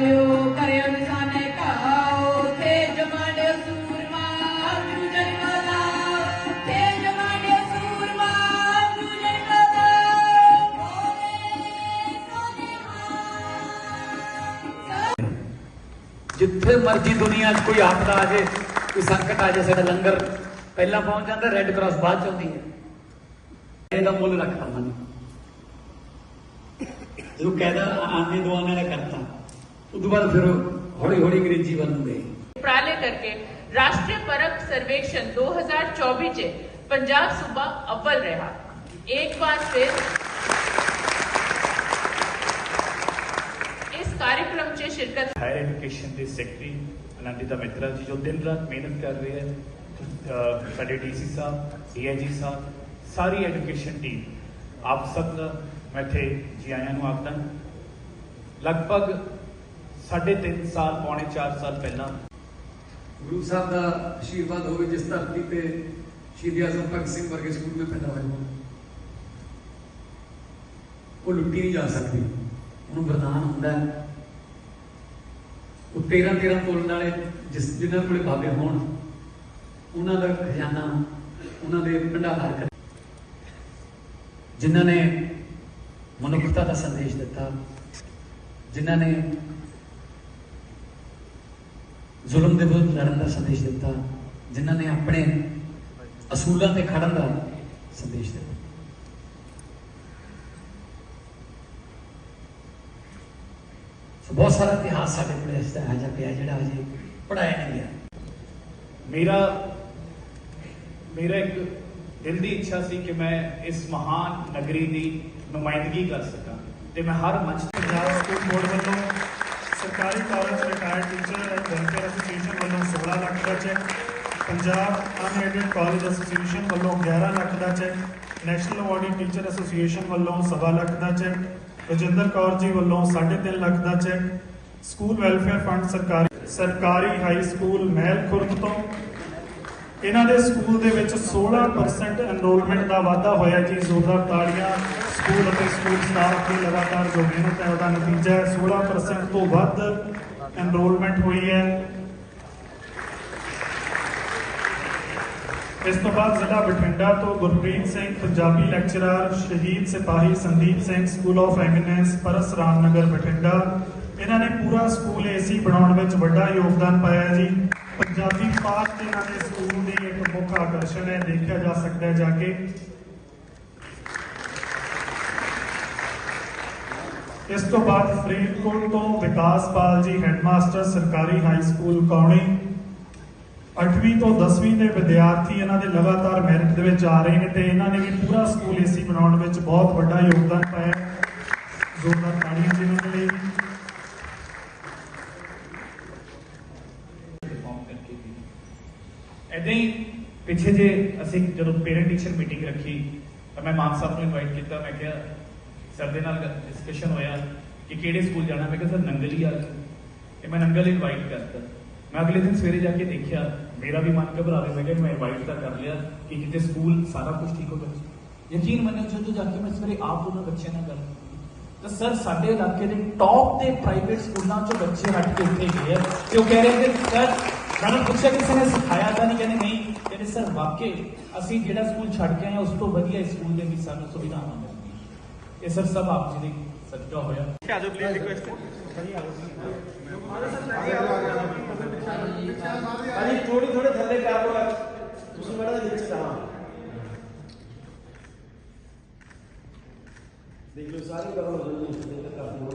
ਜਿਓ ਕਰਿਓ ਨਿਸ਼ਾਨੇ ਕਾਓ ਥੇ ਜਮਾਨੇ ਸੂਰਮਾ ਜੂਜਨ ਕਲਾ ਥੇ ਜਮਾਨੇ ਸੂਰਮਾ ਜੂਜਨ ਕਲਾ ਬੋਲੇ ਸੋਨੇ ਜਿੱਥੇ ਮਰਜ਼ੀ ਦੁਨੀਆ 'ਚ ਕੋਈ ਆਫਤ ਆ ਜੇ ਕੋਈ ਸੰਕਟ ਆ ਜਾਏ, ਸਾਡਾ ਲੰਗਰ ਪਹਿਲਾਂ ਪਹੁੰਚ ਜਾਂਦਾ ਰੈੱਡ ਕਰਾਸ ਬਾਅਦ ਚ ਆਉਂਦੀ ਹੈ। ਇਹਦਾ ਮੁੱਲ ਰੱਖਦਾ ਮਨ ਜਦੋਂ ਕਹਿਦਾ ਆਨੇ ਦੁਆਨੇ ਨੇ ਕਰਤਾ। उद्वार फिर हौली हौली मेरे जीवन में। मंत्रालय करके राष्ट्रीय परख सर्वेक्षण 2024 जे पंजाब सूबा अव्वल रहा। एक बार फिर इस कार्यक्रम से शिरकत हायर एजुकेशन के सेक्रेटरी अनंदिता मित्रा जी जो दिन रात मेहनत कर रहे हैं साढ़े डीसी साहब डीआईजी साहब सारी एजुकेशन टीम आप सब मैं थे जी आया आखदा लगभग ਸਾਢੇ ਤਿੰਨ ਸਾਲ, ਪੌਣੇ 4 ਸਾਲ ਪਹਿਲਾਂ। ਗੁਰੂ ਸਾਹਿਬ ਦਾ ਆਸ਼ੀਰਵਾਦ ਹੋਵੇ ਜਿਸ ਧਰਤੀ ਤੇ ਸ਼ਹੀਦ ਆਜ਼ਮ ਭਗਤ ਸਿੰਘ ਵਰਗੇ ਸਕੂਲ ਵਿੱਚ ਪੈਦਾ ਹੋਏ ਉਹ ਲੁੱਟੀ ਨਹੀਂ ਜਾ ਸਕਦੀ। ਉਹਨੂੰ ਵਰਦਾਨ ਹੁੰਦਾ ਹੈ। ਉਹ 13 13 ਤੋਲਣ ਵਾਲੇ ਜਿਸ ਜਿਨ੍ਹਾਂ ਕੋਲੇ ਬਾਬੇ ਹੋਣ, ਉਹਨਾਂ ਦਾ ਖਜ਼ਾਨਾ, ਉਹਨਾਂ ਦੇ ਭੰਡਾਰ ਕਰ ਜਿਨ੍ਹਾਂ ਨੇ ਮਨੁੱਖਤਾ ਦਾ ਸੰਦੇਸ਼ ਦਿੱਤਾ, ਜਿਨ੍ਹਾਂ ਨੇ ਜ਼ੁਲਮ ਦੇ ਵਿਰੁੱਧ ਲੜਨ ਦਾ ਸੰਦੇਸ਼ ਦਿੱਤਾ, ਜਿਨ੍ਹਾਂ ਨੇ ਆਪਣੇ ਅਸੂਲਾਂ ਤੇ ਖੜਨ ਦਾ ਸੰਦੇਸ਼ ਦਿੱਤਾ। ਸੋ ਬਹੁਤ ਸਾਰਾ ਇਤਿਹਾਸ ਸਾਡੇ ਕੋਲ ਇਸ ਤਰ੍ਹਾਂ ਜਿਹਾ ਪਿਆ, ਜਿਹੜਾ ਅਜੇ ਪੜਾਇਆ ਨਹੀਂ ਗਿਆ। ਮੇਰਾ ਮੇਰਾ ਇੱਕ ਦਿਲ ਦੀ ਇੱਛਾ ਸੀ ਕਿ ਮੈਂ ਇਸ ਮਹਾਨ ਨਗਰੀ ਦੀ ਨੁਮਾਇੰਦਗੀ ਕਰ ਸਕਾਂ ਤੇ ਮੈਂ ਹਰ ਮੰਚ ਤੇ ਪੰਜਾਬ ਸਕੂਲ ਬੋਰਡ ਵੱਲੋਂ ਸਰਕਾਰੀ college retired teacher and welfare association ਵੱਲੋਂ 16 ਲੱਖ ਦਾ cheque Punjab unaided college association ਵੱਲੋਂ 11 ਲੱਖ ਦਾ cheque national awardee teacher association ਵੱਲੋਂ ਸਵਾ ਲੱਖ ਦਾ ਚੈੱਕ ਰਜਿੰਦਰ ਕੌਰ ਜੀ ਵੱਲੋਂ 3.5 ਲੱਖ ਦਾ ਚੈੱਕ ਸਕੂਲ ਵੈਲਫੇਅਰ ਫੰਡ ਸਰਕਾਰੀ ਸਰਕਾਰੀ ਹਾਈ ਸਕੂਲ ਮਹਿਲ ਖੁਰਦ ਤੋਂ ਇਹਨਾਂ ਦੇ ਸਕੂਲ ਦੇ ਵਿੱਚ 16% ਐਨਰੋਲਮੈਂਟ ਦਾ ਵਾਧਾ ਹੋਇਆ ਜੀ, ਜ਼ੋਰਦਾਰ ਤਾੜੀਆਂ ਸਕੂਲ ਅਤੇ ਸਕੂਲ ਸਟਾਫ ਦੀ ਲਗਾਤਾਰ ਜੋ ਮਿਹਨਤ ਹੈ, ਉਹਦਾ ਨਤੀਜਾ ਹੈ। 16% ਤੋਂ ਵੱਧ ਐਨਰੋਲਮੈਂਟ ਹੋਈ ਹੈ। ਇਸ ਤੋਂ ਬਾਅਦ ਜ਼ਿਲ੍ਹਾ ਬਠਿੰਡਾ ਤੋਂ ਗੁਰਪ੍ਰੀਤ ਸਿੰਘ, ਪੰਜਾਬੀ ਲੈਕਚਰਰ ਸ਼ਹੀਦ ਸਿਪਾਹੀ Sandeep Singh school of eminence Paras Ramnagar Bathinda. ਇਹਨਾਂ ਨੇ ਪੂਰਾ ਸਕੂਲ ਏਸੀ ਬਣਾਉਣ ਵਿੱਚ ਵੱਡਾ ਯੋਗਦਾਨ ਪਾਇਆ ਜੀ। ਪੰਜਾਬੀ ਪਾਠ ਇਹਨਾਂ ਦੇ ਸਕੂਲ ਦੀ ਇੱਕ ਮੁੱਖ ਆਕਰਸ਼ਣ ਹੈ, ਦੇਖਿਆ ਜਾ ਸਕਦਾ ਹੈ ਜਾ ਕੇ। ਇਸ ਤੋਂ ਬਾਅਦ ਫਰੀਦਕੋਟ ਤੋਂ ਵਿਕਾਸਪਾਲ ਜੀ, ਹੈਡਮਾਸਟਰ, ਸਰਕਾਰੀ ਹਾਈ ਸਕੂਲ ਕੌਣੀ। 8ਵੀਂ ਤੋਂ 10ਵੀਂ ਦੇ ਵਿਦਿਆਰਥੀ ਇਹਨਾਂ ਦੇ ਲਗਾਤਾਰ ਮੈਰਿਟ ਦੇ ਵਿੱਚ ਆ ਰਹੇ ਨੇ ਤੇ ਇਹਨਾਂ ਨੇ ਵੀ ਪੂਰਾ ਸਕੂਲ ਏਸੀ ਬਣਾਉਣ ਵਿੱਚ ਬਹੁਤ ਵੱਡਾ ਯੋਗਦਾਨ ਪਾਇਆ। ਹੈ। ਜ਼ੋਰਦਾਰ ਤਾੜੀਆਂ ਜੀ ਇਹਨਾਂ ਦੇ ਲਈ ਐਦਾਂ ਹੀ ਪਿੱਛੇ ਜੇ ਅਸੀਂ ਜਦੋਂ ਪੇਰੈਂਟ ਟੀਚਰ ਮੀਟਿੰਗ ਰੱਖੀ, ਤਾਂ ਮੈਂ ਮਾਨ ਸਾਹਿਬ ਨੂੰ ਇਨਵਾਈਟ ਕੀਤਾ, ਮੈਂ ਕਿਹਾ ਸਰ ਦੇ ਨਾਲ ਡਿਸਕਸ਼ਨ ਹੋਇਆ ਕਿ ਕਿਹੜੇ ਸਕੂਲ ਜਾਣਾ? ਮੈਂ ਕਿਹਾ ਸਰ ਨੰਗਲ ਹੀ ਆ ਜਾਓ ਤੇ ਮੈਂ ਨੰਗਲ ਇਨਵਾਈਟ ਕਰਤਾ। ਮੈਂ ਅਗਲੇ ਦਿਨ ਸਵੇਰੇ ਜਾ ਕੇ ਦੇਖਿਆ, ਮੇਰਾ ਵੀ ਮਨ ਘਬਰਾਵੇ, ਮੈਂ ਕਿਹਾ, ਮੈਂ ਇਨਵਾਈਟ ਤਾਂ ਕਰ ਲਿਆ ਕਿ ਕਿਤੇ ਸਕੂਲ ਸਾਰਾ ਕੁਝ ਠੀਕ ਹੋ ਗਿਆ। ਯਕੀਨ ਮੰਨੋ ਜਦੋਂ ਜਾ ਕੇ ਮੈਂ ਸਵੇਰੇ ਆਪ ਉਹਨਾਂ ਬੱਚਿਆਂ ਨਾਲ ਗੱਲ ਤਾਂ ਸਰ, ਸਾਡੇ ਇਲਾਕੇ ਦੇ ਟੌਪ ਦੇ ਪ੍ਰਾਈਵੇਟ ਸਕੂਲਾਂ ਚੋਂ ਬੱਚੇ ਹਟ ਕੇ ਉੱਥੇ ਗਏ ਆ ਤੇ ਉਹ ਕਹਿ ਰਹੇ ਕਿ ਸਰ ਮੈਨੂੰ ਪੁੱਛਿਆ ਕਿਸੇ ਨੇ ਸਿਖਾਇਆ ਤਾਂ ਨਹੀਂ ਕਹਿੰਦੇ ਨਹੀਂ ਕਹਿੰਦੇ ਸਰ ਵਾਕਈ ਅਸੀਂ ਜਿਹੜਾ ਸਕੂਲ ਛੱਡ ਕੇ ਆਏ ਹਾਂ, ਉਸ ਤੋਂ ਵਧੀਆ ਇਸ ਸਕੂਲ ਦੇ ਵਿੱਚ ਸਾਨੂੰ ਸੁਵਿਧਾਵਾਂ ਮਿਲਦੀਆਂ ਇਹ ਸਰ ਸਭ ਆਪ ਜੀ ਦੇ ਸਦਕਾ ਹੋਇਆ ਅਜੀ ਥੋੜੀ ਥੋੜੇ ਥੱਲੇ ਕਰ ਲਓ ਤੁਸੀਂ ਬੜਾ ਵਿੱਚ ਤਾਂ ਦੇਖ ਲਓ ਸਾਰੇ ਕਵਰ ਹੋ ਜਾਣਗੇ